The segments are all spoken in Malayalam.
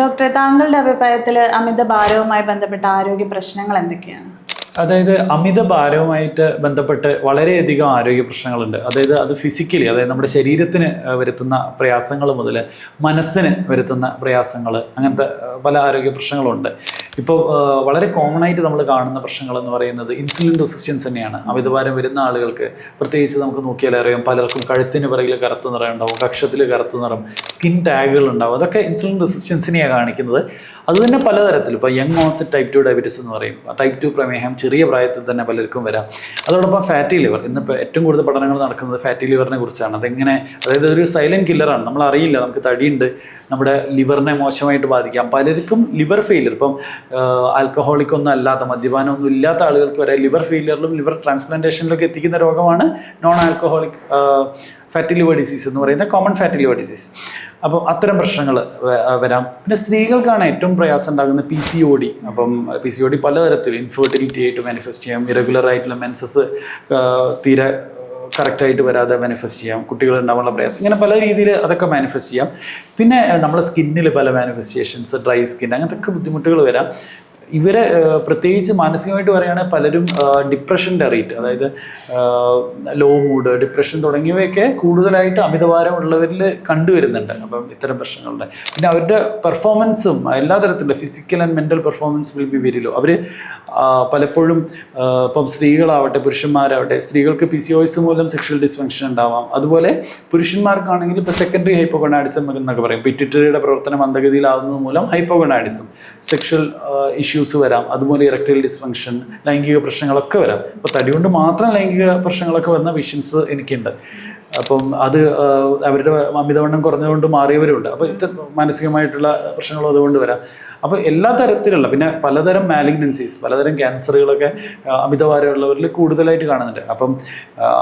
ഡോക്ടറെ താങ്കളുടെ അഭിപ്രായത്തിൽ അമിത ഭാരവുമായി ബന്ധപ്പെട്ട ആരോഗ്യ പ്രശ്നങ്ങൾ എന്തൊക്കെയാണ്? അതായത് അമിത ഭാരവുമായിട്ട് ബന്ധപ്പെട്ട് വളരെയധികം ആരോഗ്യ പ്രശ്നങ്ങളുണ്ട്. അതായത് അത് ഫിസിക്കലി അതായത് നമ്മുടെ ശരീരത്തിന് വരുത്തുന്ന പ്രയാസങ്ങൾ മുതൽ മനസ്സിന് വരുത്തുന്ന പ്രയാസങ്ങൾ അങ്ങനത്തെ പല ആരോഗ്യ പ്രശ്നങ്ങളുണ്ട്. ഇപ്പോൾ വളരെ കോമൺ ആയിട്ട് നമ്മൾ കാണുന്ന പ്രശ്നങ്ങൾ എന്ന് പറയുന്നത് ഇൻസുലിൻ റെസിസ്റ്റൻസ് തന്നെയാണ്. അമിതഭാരം വരുന്ന ആളുകൾക്ക് പ്രത്യേകിച്ച് നമുക്ക് നോക്കിയാൽ അറിയാം പലർക്കും കഴുത്തിന് പിറകിൽ കറുത്ത നിറം ഉണ്ടാവും കക്ഷത്തിൽ കറുത്ത നിറം സ്കിൻ ടാഗുകൾ ഉണ്ടാവും. അതൊക്കെ ഇൻസുലിൻ റെസിസ്റ്റൻസിനെയാണ് കാണിക്കുന്നത്. അതുതന്നെ പലതരത്തിൽ ഇപ്പോൾ young onset type two diabetes എന്ന് പറയും. ടൈപ്പ് ടു പ്രമേഹം ചെറിയ പ്രായത്തിൽ തന്നെ പലർക്കും വരാം. അതോടൊപ്പം ഫാറ്റി ലിവർ ഇന്നിപ്പോൾ ഏറ്റവും കൂടുതൽ പഠനങ്ങൾ നടക്കുന്നത് ഫാറ്റി ലിവറിനെ കുറിച്ചാണ്. അതെങ്ങനെ അതായത് ഒരു സൈലന്റ് കില്ലറാണ് നമ്മൾ അറിയില്ല നമുക്ക് തടിയുണ്ട് നമ്മുടെ ലിവറിനെ മോശമായിട്ട് ബാധിക്കാം. പലർക്കും ലിവർ ഫെയിലിയർ ഇപ്പം ആൽക്കഹോളിക് ഒന്നും അല്ലാത്ത മദ്യപാനം ഒന്നും ഇല്ലാത്ത ആളുകൾക്ക് വരെ ലിവർ ഫെയിലിയറിലും ലിവർ ട്രാൻസ്പ്ലാന്റേഷനിലൊക്കെ എത്തിക്കുന്ന രോഗമാണ് non alcoholic fatty liver disease എന്ന് പറയുന്ന കോമൺ ഫാറ്റി ലിവർ ഡിസീസ് അപ്പം അത്തരം പ്രശ്നങ്ങൾ വരാം. പിന്നെ സ്ത്രീകൾക്കാണ് ഏറ്റവും പ്രയാസം ഉണ്ടാകുന്നത് പി സി ഒ ഡി അപ്പം പി സി ഒ ഡി പലതരത്തിൽ ഇൻഫെർട്ടിലിറ്റി ആയിട്ട് മാനിഫെസ്റ്റ് ചെയ്യാം. ഇറഗുലർ ആയിട്ടുള്ള മെൻസസ് തീരെ കറക്റ്റായിട്ട് വരാതെ മാനിഫെസ്റ്റ് ചെയ്യാം. കുട്ടികൾ ഉണ്ടാവാനുള്ള പ്രയാസം. ഇങ്ങനെ പല രീതിയിൽ അതൊക്കെ മാനിഫെസ്റ്റ് ചെയ്യാം. പിന്നെ നമ്മുടെ സ്കിന്നിൽ പല മാനിഫെസ്റ്റേഷൻസ് ഡ്രൈ സ്കിൻ അങ്ങനത്തെ ബുദ്ധിമുട്ടുകൾ വരാം. ഇവരെ പ്രത്യേകിച്ച് മാനസികമായിട്ട് പറയുകയാണെങ്കിൽ പലരും ഡിപ്രഷന്റെ റേറ്റ് അതായത് ലോ മൂഡ് ഡിപ്രഷൻ തുടങ്ങിയവയൊക്കെ കൂടുതലായിട്ട് അമിതഭാരം ഉള്ളവരിൽ കണ്ടുവരുന്നുണ്ട്. അപ്പം ഇത്തരം പ്രശ്നങ്ങളുടെ. പിന്നെ അവരുടെ പെർഫോമൻസും എല്ലാ തരത്തിലുള്ള physical and mental performance will be very അവർ പലപ്പോഴും ഇപ്പം സ്ത്രീകളാവട്ടെ പുരുഷന്മാരാവട്ടെ സ്ത്രീകൾക്ക് പി സി മൂലം സെക്ഷൽ ഡിസ്ഫങ്ഷൻ ഉണ്ടാവാം. അതുപോലെ പുരുഷന്മാർക്കാണെങ്കിൽ ഇപ്പോൾ സെക്കൻഡറി ഹൈപ്പോഗണാഡിസം എന്നൊക്കെ പറയും. പിറ്റിറ്ററിയുടെ പ്രവർത്തനം മന്ദഗതിയിലാവുന്നത് മൂലം ഹൈപ്പോഗണാഡിസം സെക്ഷൽ ഇഷ്യൂസ് വരാം. അതുപോലെ ഇറക്ടൈൽ ഡിസ്ഫങ്ഷൻ ലൈംഗിക പ്രശ്നങ്ങളൊക്കെ വരാം. അപ്പോൾ തടി കൊണ്ട് മാത്രം ലൈംഗിക പ്രശ്നങ്ങളൊക്കെ വന്ന വിഷൻസ് എനിക്കുണ്ട്. അപ്പം അത് അവരുടെ അമിതവണ്ണം കുറഞ്ഞതുകൊണ്ട് മാറിയവരുണ്ട്. അപ്പോൾ ഇത് മാനസികമായിട്ടുള്ള പ്രശ്നങ്ങളും അതുകൊണ്ട് വരാം. അപ്പോൾ എല്ലാ തരത്തിലുള്ള പിന്നെ പലതരം മാലിഗ്നൻസീസ് പലതരം ക്യാൻസറുകളൊക്കെ അമിതഭാരമുള്ളവരിൽ കൂടുതലായിട്ട് കാണുന്നുണ്ട്. അപ്പം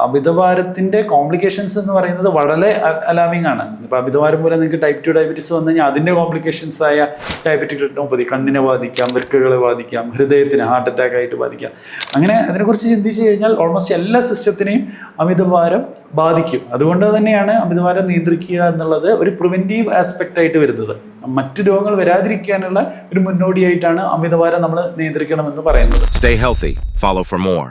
അമിതഭാരത്തിന്റെ കോംപ്ലിക്കേഷൻസ് എന്ന് പറയുന്നത് വളരെ അലാമിങ് ആണ്. ഇപ്പോൾ അമിതഭാരം മൂലം നിങ്ങൾക്ക് ടൈപ്പ് ടു ഡയബറ്റീസ് വന്നു കഴിഞ്ഞാൽ അതിന്റെ കോംപ്ലിക്കേഷൻസ് ആയ ഡയബറ്റിക് റെറ്റിനോപ്പതി കണ്ണിനെ ബാധിക്കാം വൃക്കകളെ ബാധിക്കാം ഹൃദയത്തിന് ഹാർട്ട് അറ്റാക്ക് ആയിട്ട് ബാധിക്കാം. അങ്ങനെ അതിനെക്കുറിച്ച് ചിന്തിച്ച് കഴിഞ്ഞാൽ ഓൾമോസ്റ്റ് എല്ലാ സിസ്റ്റത്തിനെയും അമിതഭാരം ബാധിക്കും. അതുകൊണ്ട് തന്നെയാണ് അമിതഭാരം നിയന്ത്രിക്കുക എന്നുള്ളത് ഒരു പ്രിവെന്റീവ് ആസ്പെക്റ്റ് ആയിട്ട് വരുന്നത്. മറ്റ് രോഗങ്ങൾ വരാതിരിക്കാനുള്ള ഒരു മുന്നോടിയായിട്ടാണ് അമിതഭാരം നമ്മൾ നിയന്ത്രിക്കണമെന്ന് പറയുന്നത്. Stay healthy follow for more.